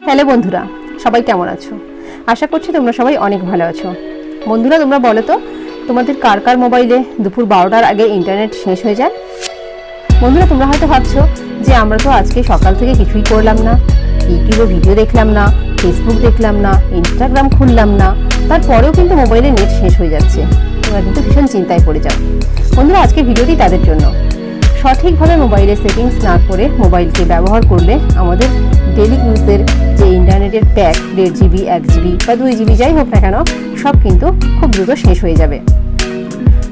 Hello বন্ধুরা, সবাই কেমন আছো? আশা করছি তোমরা সবাই অনেক ভালো আছো। বন্ধুরা, তোমরা বলো তো, তোমাদের কার কার মোবাইলে দুপুর বারোটার আগে ইন্টারনেট শেষ হয়ে যায়? বন্ধুরা, তোমরা হয়তো ভাবছ যে আমরা তো আজকে সকাল থেকে কিছুই করলাম না, ইউটিউবে ভিডিও দেখলাম না ফেসবুক দেখলাম না ইনস্টাগ্রাম খুললাম না, তারপরেও কিন্তু মোবাইলে নেট শেষ হয়ে যাচ্ছে। তোমরা কিন্তু ভীষণ চিন্তায় পড়ে যাও। বন্ধুরা, আজকে ভিডিওটি তাদের জন্য। সঠিকভাবে মোবাইলের সেটিংস না করে মোবাইলকে ব্যবহার করলে আমাদের ডেলি ইউজের ইন্টারনেটের প্যাক দেড় জিবি, এক জিবি বা দুই জিবি যাই হোক না কেন, সব কিন্তু খুব দ্রুত শেষ হয়ে যাবে।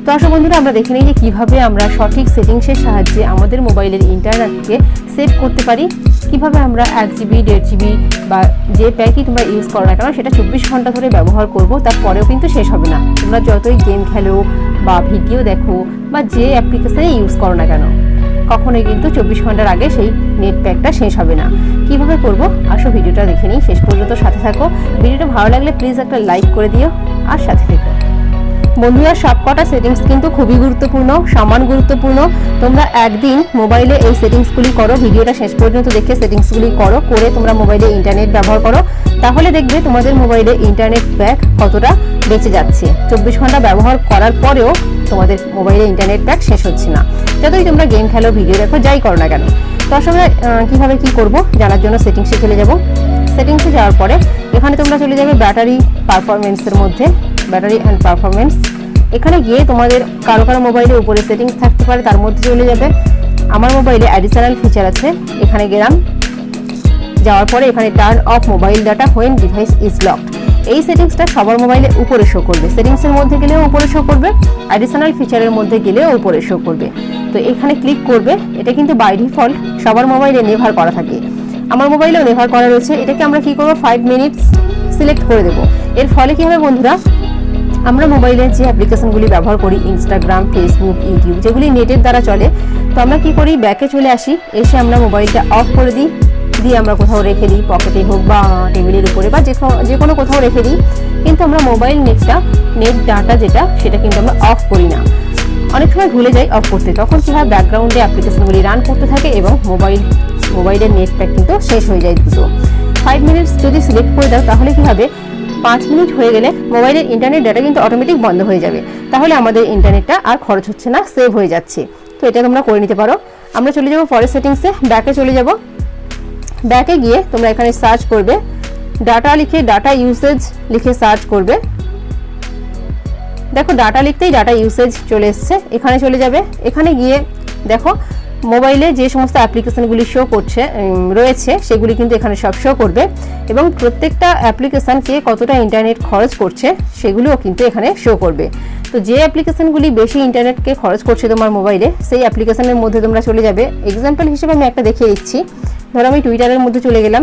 তো আসো বন্ধুরা, আমরা দেখে নিই যে কীভাবে আমরা সঠিক সেটিংসের সাহায্যে আমাদের মোবাইলের ইন্টারনেটকে সেভ করতে পারি, কীভাবে আমরা এক জিবি, দেড় জিবি বা যে প্যাকই তোমরা ইউজ করো না কেন, সেটা চব্বিশ ঘণ্টা ধরে ব্যবহার করব, তারপরেও কিন্তু শেষ হবে না। তোমরা যতই গেম খেলো বা ভিডিও দেখো বা যে অ্যাপ্লিকেশনে ইউজ করো না কেন। কখনোই কিন্তু চব্বিশ ঘণ্টার আগে সেই নেট প্যাকটা শেষ হবে না। কীভাবে করব? আসো ভিডিওটা দেখে নিই। শেষ পর্যন্ত সাথে থাকো। ভিডিওটা ভালো লাগলে প্লিজ একটা লাইক করে দিও আর সাথে থেকো। বন্ধুরা, সবকটা সেটিংস কিন্তু খুবই গুরুত্বপূর্ণ, সমান গুরুত্বপূর্ণ। তোমরা একদিন মোবাইলে এই সেটিংসগুলি করো, ভিডিওটা শেষ পর্যন্ত দেখে সেটিংসগুলি করো, করে তোমরা মোবাইলে ইন্টারনেট ব্যবহার করো। তাহলে দেখবে তোমাদের মোবাইলে ইন্টারনেট প্যাক কতটা বেঁচে যাচ্ছে। চব্বিশ ঘণ্টা ব্যবহার করার পরেও তোমাদের মোবাইলে ইন্টারনেট প্যাক শেষ হচ্ছে না। যতই তোমরা গেম খেলো ভিডিও দেখো, যাই করো না কেন। তো আসলে কীভাবে কি করব? জানার জন্য সেটিংসে চলে যাব। সেটিংসে যাওয়ার পরে, এখানে তোমরা চলে যাবে ব্যাটারি পারফরমেন্সের মধ্যে। ব্যাটারি অ্যান্ড পারফরমেন্স এখানে গিয়ে তোমাদের কারও কারও মোবাইলে উপরে সেটিংস থাকতে পারে, তার মধ্যে চলে যাবে। আমার মোবাইলে অ্যাডিশনাল ফিচার আছে, এখানে গেলাম। যাওয়ার পরে এখানে turn off mobile data when device is locked এই সেটিংসটা সবার মোবাইলে উপরে শো করবে। সেটিংসের মধ্যে গেলেও উপরে শো করবে অ্যাডিশনাল ফিচারের মধ্যে গেলেও উপরে শো করবে। তো এখানে ক্লিক করবে, এটা কিন্তু বাই ডিফল্ট সবার মোবাইলে নেভার করা থাকে। আমার মোবাইলেও নেভার করা রয়েছে। এটাকে আমরা কি করব? ফাইভ মিনিটস সিলেক্ট করে দেবো। এর ফলে কি হবে বন্ধুরা? আমরা মোবাইলে যে অ্যাপ্লিকেশনগুলি ব্যবহার করি ইনস্টাগ্রাম ফেসবুক ইউটিউব যেগুলি নেটের দ্বারা চলে, তো আমরা কি করি? ব্যাকে চলে আসি। এসে আমরা মোবাইলটা অফ করে দিই। দিয়ে আমরা কোথাও রেখে দিই, পকেটে হোক বা টেবিলের উপরে বা যে কোনো- কোথাও রেখে দিই। কিন্তু আমরা মোবাইল নেটটা, নেট ডাটা যেটা, সেটা কিন্তু আমরা অফ করি না। অনেক সময় ভুলে যাই অফ করতে। তখন কী হয়? ব্যাকগ্রাউন্ডে অ্যাপ্লিকেশনগুলি রান করতে থাকে এবং মোবাইল মোবাইলের নেট প্যাক কিন্তু শেষ হয়ে যায় দ্রুত। ফাইভ মিনিটস যদি সিলেক্ট করে দাও, তাহলে কি হবে? পাঁচ মিনিট হয়ে গেলে মোবাইলের ইন্টারনেট ডাটা কিন্তু অটোমেটিক বন্ধ হয়ে যাবে। তাহলে আমাদের ইন্টারনেটটা আর খরচ হচ্ছে না সেভ হয়ে যাচ্ছে। তো এটা তোমরা করে নিতে পারো। আমরা চলে যাব পরের সেটিংসে ব্যাকে চলে যাব। ব্যাকে গিয়ে তোমরা এখানে সার্চ করবে। ডাটা লিখে ডাটা ইউসেজ লিখে সার্চ করবে। দেখো ডাটা লিখতেই ডাটা ইউসেজ চলে এসছে। এখানে চলে যাবে। এখানে গিয়ে দেখো মোবাইলে যে সমস্ত অ্যাপ্লিকেশানগুলি শো করছে রয়েছে, সেগুলি কিন্তু এখানে সব শো করবে। এবং প্রত্যেকটা অ্যাপ্লিকেশন কে কতটা ইন্টারনেট খরচ করছে, সেগুলিও কিন্তু এখানে শো করবে। তো যে অ্যাপ্লিকেশনগুলি বেশি ইন্টারনেটকে খরচ করছে তোমার মোবাইলে সেই অ্যাপ্লিকেশানের মধ্যে তোমরা চলে যাবে। এক্সাম্পল হিসেবে আমি একটা দেখিয়ে দিচ্ছি। ধরো আমি টুইটারের মধ্যে চলে গেলাম।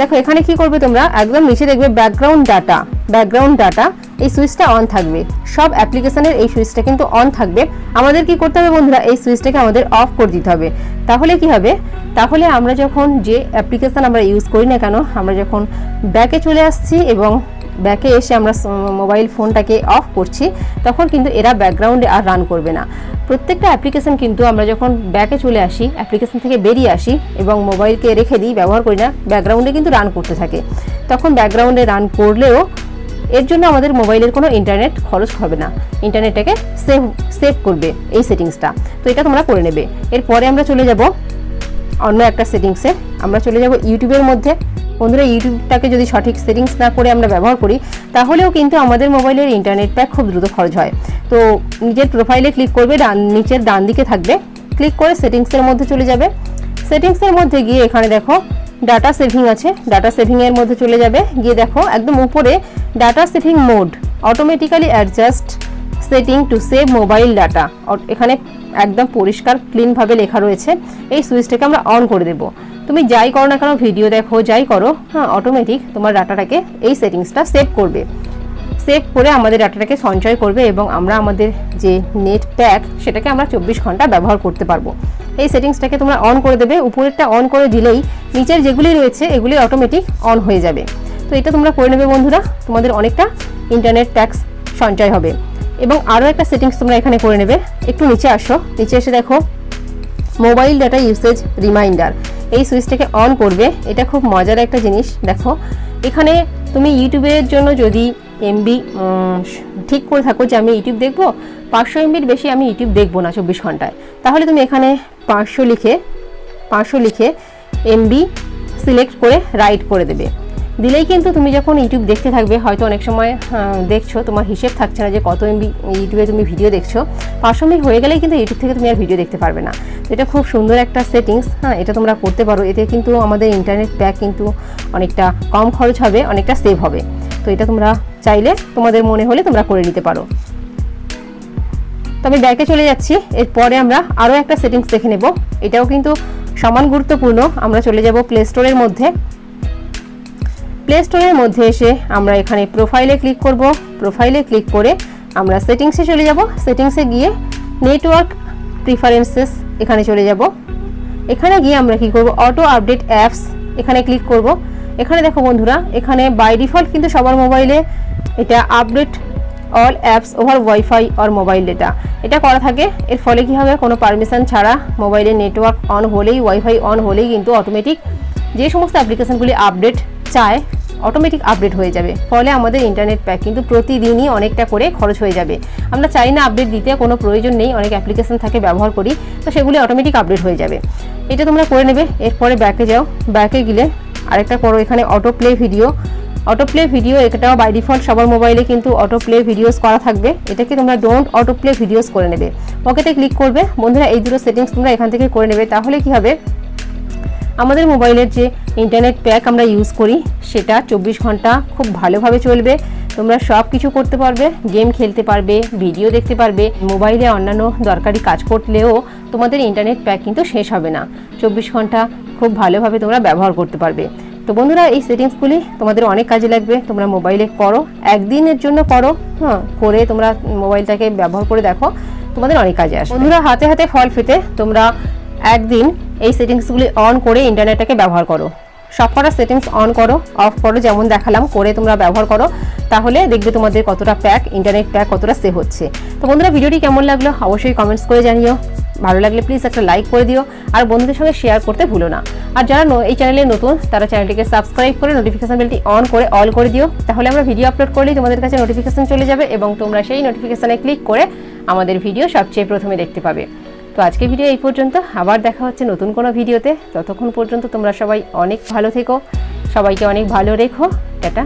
দেখো, এখানে কি করবে তোমরা? একদম নিচে দেখবে ব্যাকগ্রাউন্ড ডাটা ব্যাকগ্রাউন্ড ডাটা এই সুইচটা অন থাকবে। সব অ্যাপ্লিকেশানের এই সুইচটা কিন্তু অন থাকবে। আমাদের কি করতে হবে বন্ধুরা? এই সুইচটাকে আমাদের অফ করে দিতে হবে। তাহলে কি হবে? তাহলে আমরা যখন যে অ্যাপ্লিকেশান আমরা ইউজ করি না কেন, আমরা যখন ব্যাকে চলে আসছি এবং ব্যাকে এসে আমরা মোবাইল ফোনটাকে অফ করছি, তখন কিন্তু এরা ব্যাকগ্রাউন্ডে আর রান করবে না। প্রত্যেকটা অ্যাপ্লিকেশন কিন্তু আমরা যখন ব্যাকে চলে আসি অ্যাপ্লিকেশন থেকে বেরিয়ে আসি এবং মোবাইলকে রেখে দিই, ব্যবহার করি না ব্যাকগ্রাউন্ডে কিন্তু রান করতে থাকে। তখন ব্যাকগ্রাউন্ডে রান করলেও এর জন্য আমাদের মোবাইলের কোনো ইন্টারনেট খরচ হবে না। ইন্টারনেটটাকে সেভ সেভ করবে এই সেটিংসটা তো এটা তোমরা করে নেবে। এরপরে আমরা চলে যাব অন্য একটা সেটিংসে আমরা চলে যাব ইউটিউবের মধ্যে। বন্ধুরা, ইউটিউবটাকে যদি সঠিক সেটিংস না করে আমরা ব্যবহার করি, তাহলেও কিন্তু আমাদের মোবাইলের ইন্টারনেট প্যাক খুব দ্রুত খরচ হয়। তো নিজের প্রোফাইলে ক্লিক করবে, ডান, নিচের ডান দিকে থাকবে। ক্লিক করে সেটিংসের মধ্যে চলে যাবে। সেটিংসের মধ্যে গিয়ে এখানে দেখো ডাটা সেভিং আছে। ডাটা সেভিংয়ের মধ্যে চলে যাবে। গিয়ে দেখো, একদম উপরে data saving mode automatically adjust setting to save mobile data এখানে একদম পরিষ্কার ক্লিনভাবে লেখা রয়েছে। এই সুইচটাকে আমরা অন করে দেব। তুমি যাই করো না কেন ভিডিও দেখো, যাই করো হ্যাঁ অটোমেটিক তোমার ডাটাটাকে এই সেটিংসটা সেভ করবে। সেভ করে আমাদের ডাটাটাকে সঞ্চয় করবে এবং আমরা আমাদের যে নেট প্যাক সেটাকে আমরা চব্বিশ ঘণ্টা ব্যবহার করতে পারব। এই সেটিংসটাকে তোমরা অন করে দেবে, উপরেরটা অন করে দিলেই নিচের যেগুলি রয়েছে, এগুলি অটোমেটিক অন হয়ে যাবে। তো এটা তোমরা করে নেবে বন্ধুরা, তোমাদের অনেকটা ইন্টারনেট ট্যাক্স সঞ্চয় হবে। এবং আরও একটা সেটিংস তোমরা এখানে করে নেবে, একটু নিচে আসো, নিচে এসে দেখো মোবাইল ডাটা ইউসেজ রিমাইন্ডার এই সুইচটাকে অন করবে, এটা খুব মজার একটা জিনিস, দেখো। এখানে তুমি ইউটিউবের জন্য যদি এমবি ঠিক করে থাকো যে আমি ইউটিউব দেখব, পাঁচশো এমবির বেশি আমি ইউটিউব দেখব না চব্বিশ ঘন্টায়। তাহলে তুমি এখানে পাঁচশো লিখে পাঁচশো লিখে এমবি সিলেক্ট করে রাইট করে দেবে। দিলেই কিন্তু তুমি যখন ইউটিউব দেখতে থাকবে, হয়তো অনেক সময় দেখছ, তোমার হিসেব থাকছে না যে কত এমবি ইউটিউবে তুমি ভিডিও দেখছ। পাঁচশো এমবি হয়ে গেলেই কিন্তু ইউটিউব থেকে তুমি আর ভিডিও দেখতে পারবে না। এটা খুব সুন্দর একটা সেটিংস হ্যাঁ এটা তোমরা করতে পারো। এতে কিন্তু আমাদের ইন্টারনেট প্যাক কিন্তু অনেকটা কম খরচ হবে, অনেকটা সেভ হবে। তো এটা তোমরা চাইলে তোমাদের মনে হলে তোমরা করে নিতে পারো। তো আমি ব্যাকে চলে যাচ্ছি। এরপরে আমরা আরও একটা সেটিংস দেখে নেব। এটাও কিন্তু সমান গুরুত্বপূর্ণ। আমরা চলে যাব প্লে স্টোরের মধ্যে। প্লে স্টোরের মধ্যে এসে আমরা এখানে প্রোফাইলে ক্লিক করব। প্রোফাইলে ক্লিক করে আমরা সেটিংসে চলে যাব। সেটিংসে গিয়ে নেটওয়ার্ক প্রিফারেন্সেস এখানে চলে যাব। এখানে গিয়ে আমরা কি করব? অটো আপডেট অ্যাপস এখানে ক্লিক করব। এখানে দেখো বন্ধুরা, এখানে বাই ডিফল্ট কিন্তু সবার মোবাইলে এটা update all apps over wifi or mobile data এটা করা থাকে, এর ফলে কি হবে? কোনো পারমিশন ছাড়া মোবাইলে নেটওয়ার্ক অন হলেই ওয়াইফাই অন হলেই কিন্তু অটোমেটিক যে সমস্ত অ্যাপ্লিকেশনগুলি আপডেট চায় অটোমেটিক আপডেট হয়ে যাবে। ফলে আমাদের ইন্টারনেট প্যাক কিন্তু প্রতিদিনই অনেকটা করে খরচ হয়ে যাবে। আমরা চাই না আপডেট দিতে, কোনো প্রয়োজন নেই, অনেক অ্যাপ্লিকেশন থাকে, ব্যবহার করি, তো সেগুলি অটোমেটিক আপডেট হয়ে যাবে। এটা তোমরা করে নেবে, এরপরে ব্যাকে যাও। ব্যাকে গেলে আরেকটা করো, এখানে auto play video auto play video এটাও বাই ডিফল্ট সবার মোবাইলে কিন্তু অটো প্লে ভিডিওস করা থাকবে। এটাকে তোমরা ডোন্ট অটো প্লে ভিডিওস করে নেবে। ওকেতে ক্লিক করবে। বন্ধুরা, এই দুটো সেটিংস তোমরা এখান থেকে করে নেবে। তাহলে কি হবে? আমাদের মোবাইলের যে ইন্টারনেট প্যাক আমরা ইউজ করি, সেটা চব্বিশ ঘণ্টা খুব ভালোভাবে চলবে। তোমরা সব কিছু করতে পারবে গেম খেলতে পারবে ভিডিও দেখতে পারবে। মোবাইলে অন্যান্য দরকারি কাজ করলেও তোমাদের ইন্টারনেট প্যাক কিন্তু শেষ হবে না। চব্বিশ ঘণ্টা খুব ভালোভাবে তোমরা ব্যবহার করতে পারবে। তো বন্ধুরা, এই সেটিংসগুলি তোমাদের অনেক কাজে লাগবে। তোমরা মোবাইলে করো, একদিনের জন্য করো হ্যাঁ করে তোমরা মোবাইলটাকে ব্যবহার করে দেখো, তোমাদের অনেক কাজে আসবে। বন্ধুরা, হাতে হাতে ফল পেতে তোমরা একদিন এই সেটিংসগুলি অন করে ইন্টারনেটটাকে ব্যবহার করো। সবকটা সেটিংস অন করো অফ করো, যেমন দেখালাম, করে তোমরা ব্যবহার করো, তাহলে দেখবে তোমাদের কতটা প্যাক ইন্টারনেট প্যাক কতটা সেভ হচ্ছে। তো বন্ধুরা, ভিডিওটি কেমন লাগল অবশ্যই কমেন্টস করে জানিও। ভালো লাগলে প্লিজ একটা লাইক করে দিও, আর বন্ধুদের সঙ্গে শেয়ার করতে ভুলো না। আর যারা এই চ্যানেলে নতুন, তারা চ্যানেলটিকে সাবস্ক্রাইব করে নোটিফিকেশন বেলটি অন করে অল করে দিও। তাহলে আমরা ভিডিও আপলোড করলেই তোমাদের কাছে নোটিফিকেশান চলে যাবে এবং তোমরা সেই নোটিফিকেশানে ক্লিক করে আমাদের ভিডিও সবচেয়ে প্রথমে দেখতে পাবে। তো আজকে ভিডিও এই পর্যন্ত। আবার দেখা হচ্ছে নতুন কোনো ভিডিওতে। ততক্ষণ পর্যন্ত তোমরা সবাই অনেক ভালো থেকো। সবাইকে অনেক ভালো রেখো। টাটা।